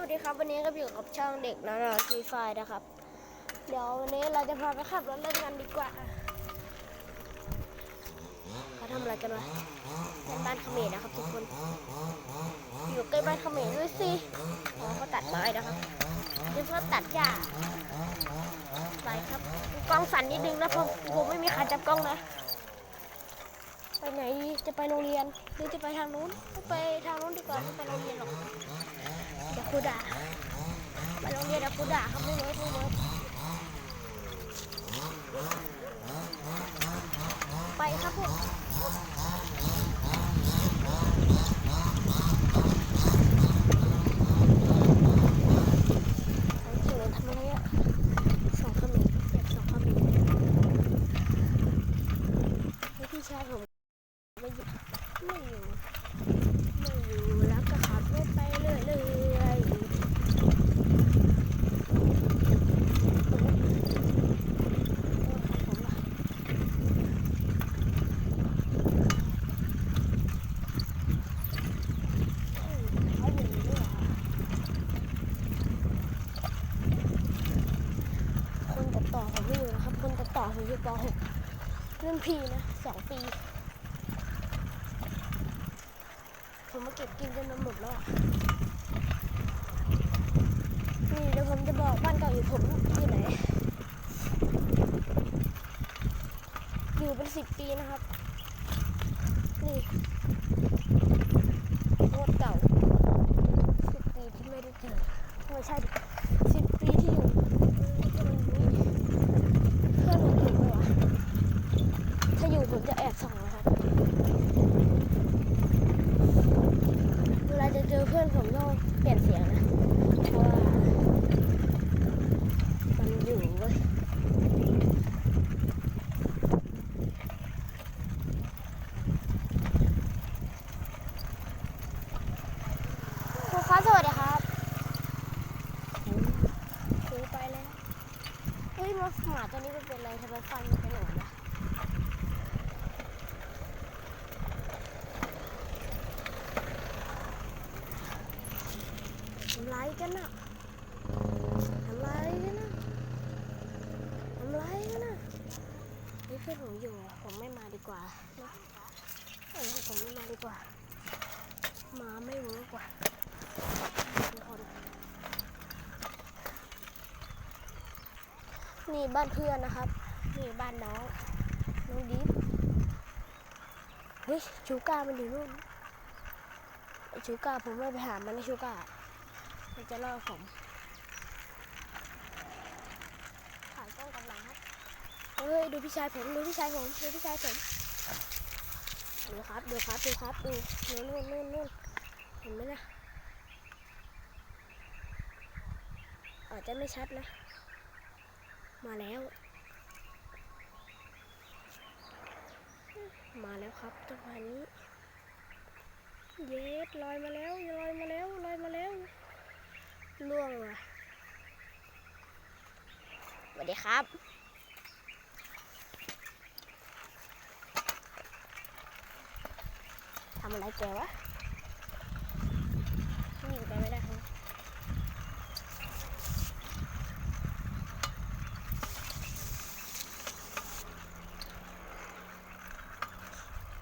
วัสดีครับ วันนี้ก็อยู่กับช่องเด็กนานาทีไฟนะครับ เดี๋ยววันนี้เราจะพาไปขับรถเล่นกันดีกว่าเขาทำอะไรกันวะเป็นบ้านเขมรนะครับทุกคน อยู่ใกล้บ้านเขมรด้วยสิอ๋อเขาตัดไม้นะครับเดี๋ยวเขาตัดหญ้าไปครับกล้องสั่นนิดนึงนะผมผมไม่มีใครจับกล้องนะไปไหนดีจะไปโรงเรียนหรือจะไปทางนู้นไปทางนู้นดีกว่าไม่ไปโรงเรียนหรอก ครูด่าไปโรงเรียนแล้วครูด่าครับไม่เวิร์กไม่เวิร์กไปครับพวกไปถึงทำอะไรอะสองขมิ้นเก็บสองขมิ้นให้พี่ชายผม ไม่อยู่ไม่อยู่ไม่อยู่แล้วก็ขับรถไปเรื่อยเรื่อยคนตัดต่อผมไม่อยู่นะครับ คนตัดต่อผมอยู่ป .6 รุ่น พี่นะสองปี ผมมาเก็บกินจนมันหมดแล้วอะนี่เดี๋ยวผมจะบอกบ้านเก่าอยู่ผมที่ไหน อยู่เป็นสิบปีนะครับ นี่โคตรเก่าสิบปีที่ไม่ได้เจอไม่ใช่สิบปีที่อยู่เออที่มันอยู่นี่เพื่อนผมอยู่ปะวะถ้าอยู่ผมจะแอบส่องนะครับ เวลาจะเจอเพื่อนผมต้อง เปลี่ยนเสียงนะ เพราะว่ามันอยู่เว้ยครูครับสวัสดีครับครูไปแล้ว เฮ้ยมาหมาตัวนี้มันเป็นอะไรทำไมฟันมันเป็นอย่างนั้นวะ ทำไร กันอะทำไรกันอะทำไรกันอะนี่เพื่อนผมอยู่ ผมไม่มาดีกว่านะเออผมไม่มาดีกว่า มาไม่เวิร์กว่าทุกคนนี่บ้านเพื่อนนะครับ นี่บ้านน้อง น้องดิฟเฮ้ยชูก้ามันอยู่นู่นชูก้าผมไม่ไปหามันนะชูก้า มันจะล่อผมถ่ายกล้องกับหลังครับเฮ้ยดูพี่ชายผมดูพี่ชายผมดูพี่ชายผมดูครับดูครับดูครับดูนู่นนู่นนู่นนู่นเห็นไหมนะอาจจะไม่ชัดนะ มาแล้ว มาแล้วครับจังหวะนี้ เย็ดลอยมาแล้ว ล่วงว่ะสวัสดีครับ ทำอะไรแกวะนีไปไม่ได้ครับ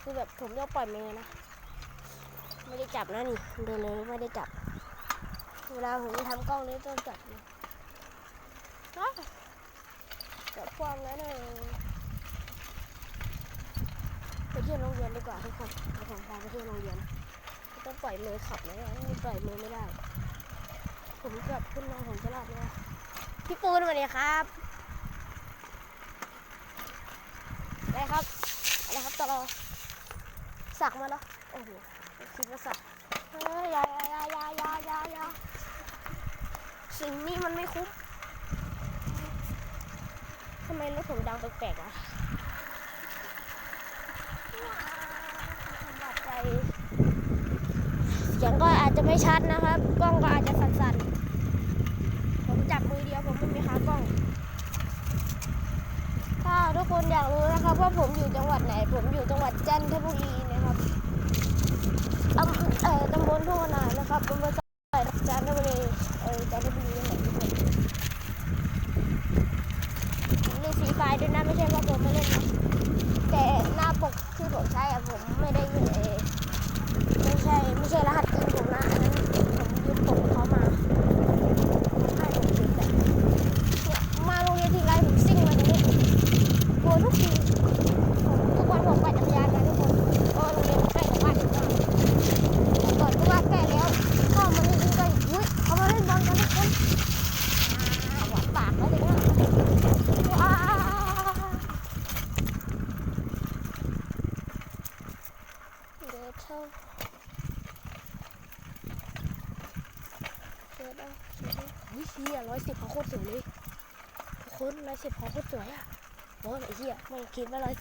คือแบบผมยกปล่อยเมย์นะ ไม่ได้จับนะนี่ เดินเลยไม่ได้จับ เวลาผมทำกล้องนี้ต้องจับนะอ้าวจับฟองแล้วเลยไปเที่ยวโรงเรียนดีกว่าทุกคนเดี๋ยวผมพาไปเที่ยวโรงเรียนไม่ต้องปล่อยมือขับนะนี่ปล่อยมือไม่ได้ ผมกับขึ้นมาผมจะรอดไหมวะพี่ปูนสวัสดีครับอะไรครับอะไรครับตลอสักมาแล้วโอ้โหคิดว่าสักเฮ้ยอยาอยาอยาอยาอยาอยา สิ่งนี้มันไม่คุ้มทำไมรถผมดังแปลกๆวะบาดใจเสียงก็อาจจะไม่ชัดนะครับ กล้องก็อาจจะสั่นๆ ผมจับมือเดียวผมไม่มีขากล้อง ถ้าทุกคนอยากรู้นะครับว่าผมอยู่จังหวัดไหน ผมอยู่จังหวัดจันทบุรีนะครับอำเอ่อตำบลทุ่งนานะครับอำเภอ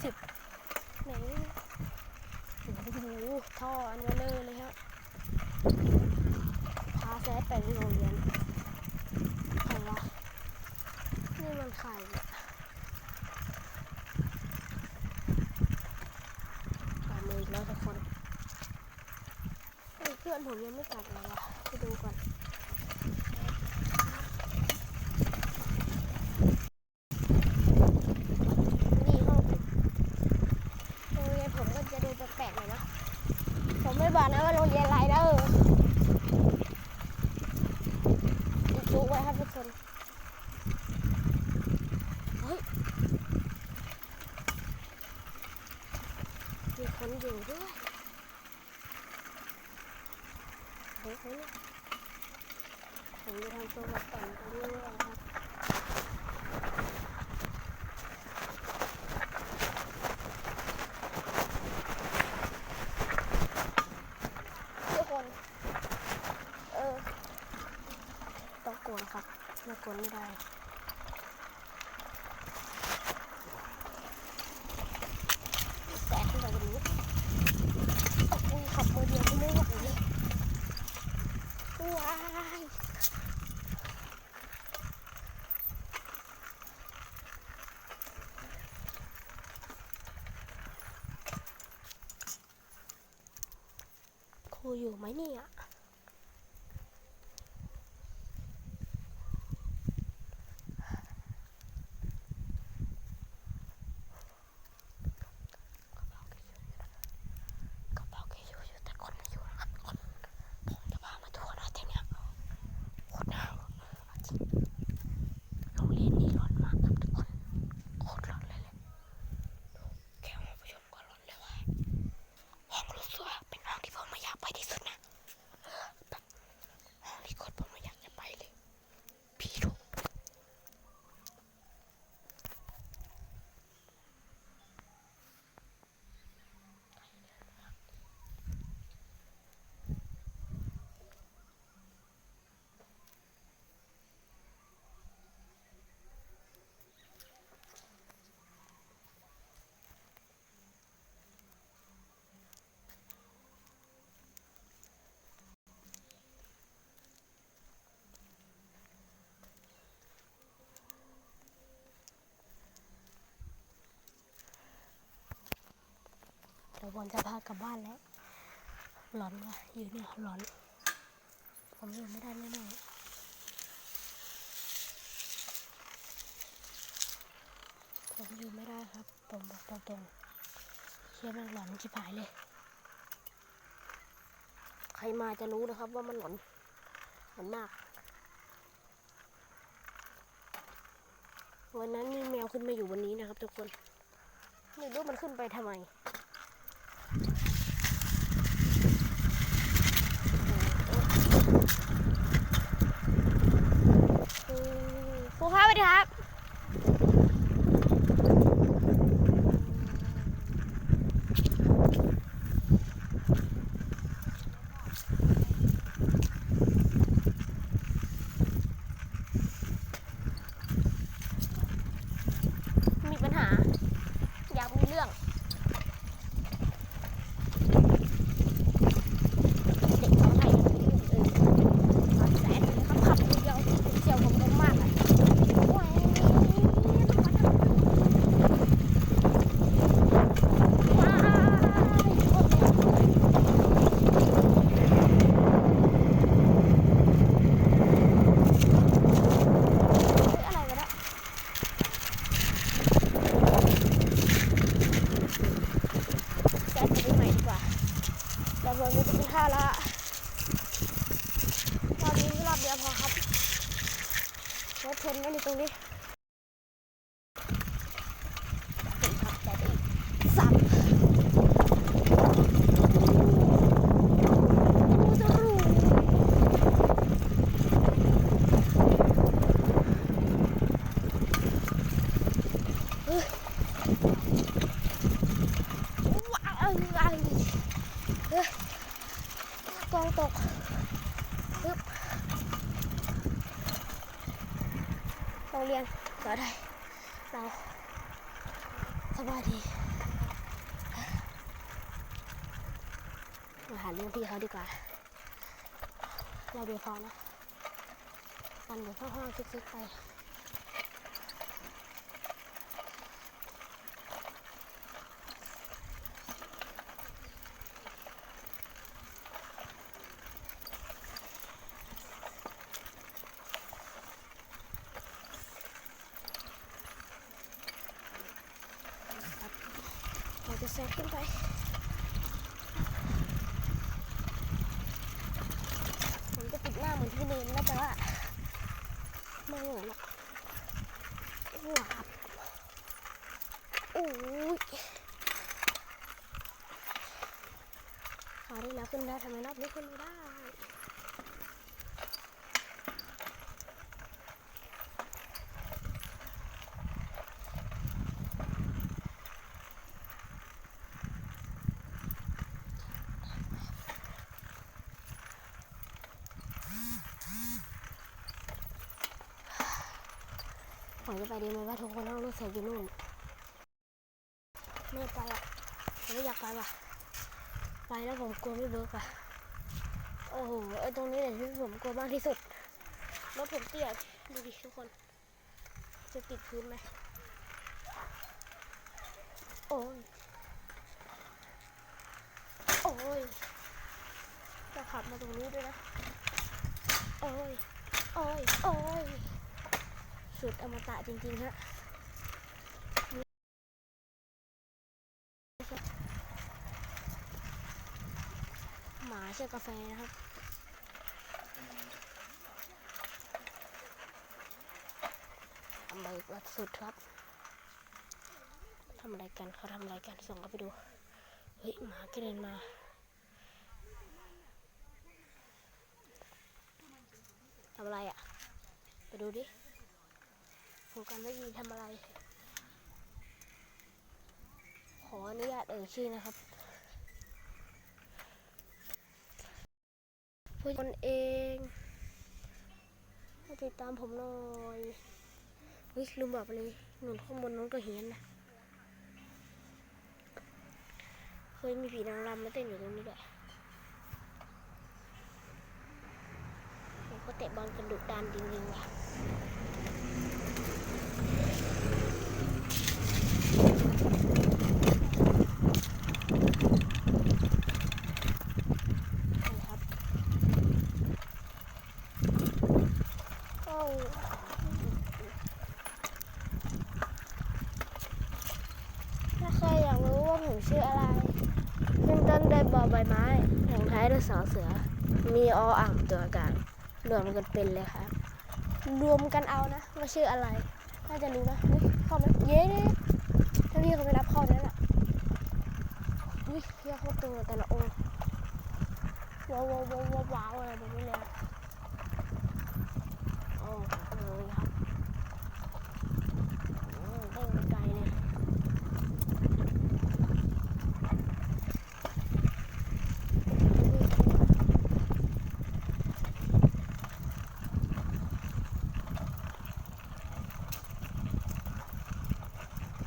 สิบไหนโอ้หท่ออันเวเลอเลยครับพาแซดไปโรงเรียนอะไรวะนี่มันใคร นะว่าโรงเรียน อยู่呀 ดี๋ยวผจะพากลับบ้านแล้วหลอนว่ะอยู่เนี่ยหลอน ผมอยู่ไม่ได้แน่ๆผมอยู่ไม่ได้ครับ ผมบอกตรงๆเชี่ยมันหลอนชิบหายเลย ใครมาจะรู้นะครับว่ามันหลอนหลอนมาก วันนั้นมีแมวขึ้นมาอยู่วันนี้นะครับทุกคน ไม่รู้มันขึ้นไปทำไม โรงเรียนก็ได้ เราสบายดี มาหาเรื่องพี่เขาดีกว่า เราเดี๋ยวพอนะปันเดี๋ยวห้อๆซิกๆไป แซงขึ้นไปผมจะปิดหน้าเหมือนที่เดิมนะแต่ว่าไม่เหมือนหรอกว้าบโอ้ยขอได้แล้วขึ้นได้ทำไมรอบนี้ขึ้นไม่ได้ ผมจะไปดีไหมว่าทุกคนต้องรู้สึกอยู่นู่นไม่ไปอะผมไม่อยากไปว่ะ ไปแล้วผมกลัวไม่เบิร์กอะโอ้โหไอตรงนี้แหละที่ผมกลัวมากที่สุดรถผมเตี้ยดูดิทุกคน จะติดพื้นไหมโอ้ยโอ้ยจะขับมาตรงนี้ด้วยนะ โอ้ย โอ้ย โอ้ย สุดอมตะจริงๆฮะหมาเชื่อกาแฟนะครับทำอะไรวัดสุดครับทำอะไรกันเขาทำอะไรกันส่งเข้าไปดู เฮ้ยหมากระเด็นมาทำอะไรอะ ไปดูดิ กันไม่ดีทำอะไร ขออนุญาตเอ่ยชื่อนะครับผู้คนเองติดตามผมหน่อยเฮ้ยลืมบอกไปเลยหนุนข้างบนน้องก็เห็นนะเคยมีผีนางรำมาเต้นอยู่ตรงนี้ด้วยผมก็เตะบอลกระดุกดานจริงๆว่ะ นี่ครับโอ้ถ้าใครอยากรู้ว่าผมชื่ออะไรขึ้นต้นด้วยบอ ใบไม้หางท้ายด้วยสอเสือ มีออ่างตัวกลางรวมกันเป็นเลยครับ รวมกันเอานะว่าชื่ออะไร น่าจะรู้นะเฮ้ยเข้าไหมเย้เนี่ยถ้าพี่เขาไปรับเข้านั่นแหละอุ้ยเฮียเข้าตัวแต่ละองค์ว้าวว้าวว้าวว้าวว้าวอะไรแบบนี้เลยอะโอ้เลยครับอืมเด้งไปไกลเลย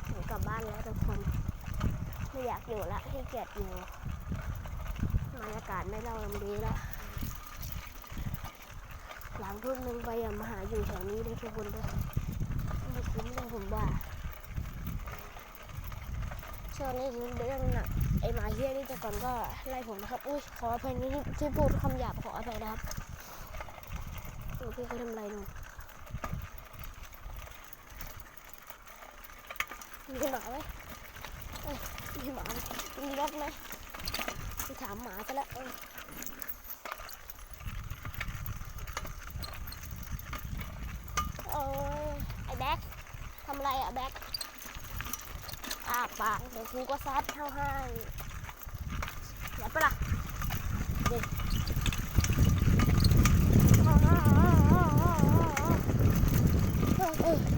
หนูกลับบ้านแล้วทุกคน ไม่อยากอยู่ละขี้เกียจอยู่บรรยากาศไม่เล่าลำดีแล้ว หลังทุ่มหนึ่งไปอย่ามาหาอยู่แถวนี้ด้วยทุกคนด้วยไม่คุ้มเลยผมว่าช่วงนี้ถึงเรื่องหนักไอหมาเฮี้ยนี่แต่ก่อนก็ไล่ผมนะครับ อุ้ยขออภัยนี่ที่พูดคำหยาบขออภัยนะครับโอ้พี่เขาทำอะไรหนูมีหมาไหม อ้ยมีหมาไหมมีรถไหมไปถามหมาซะแล้วเออโอ้ยไอ้แบ็คทำไรอะแบ็คอาปากเดี๋ยวกูก็ซัดเท่าให้อย่าปะล่ะดิเออเออ